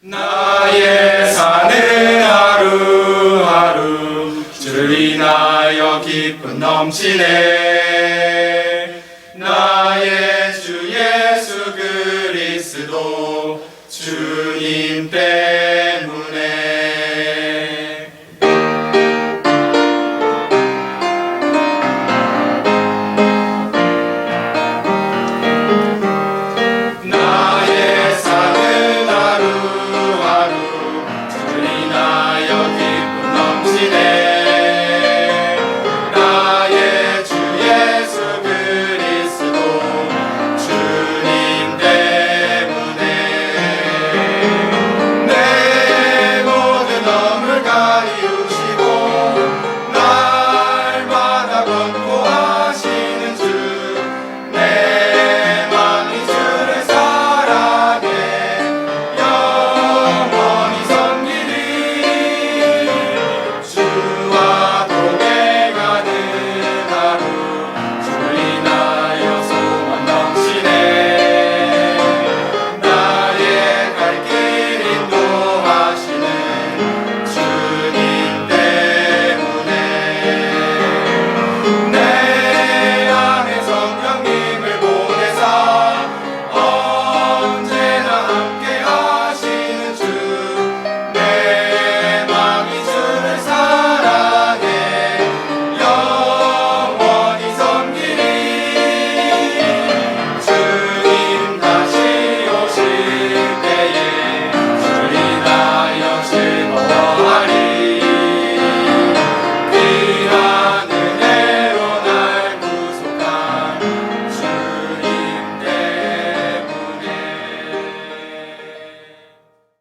나의 사는 하루하루 주를 인하여 기쁨 넘치네. 나의 주 예수 그리스도 주님 때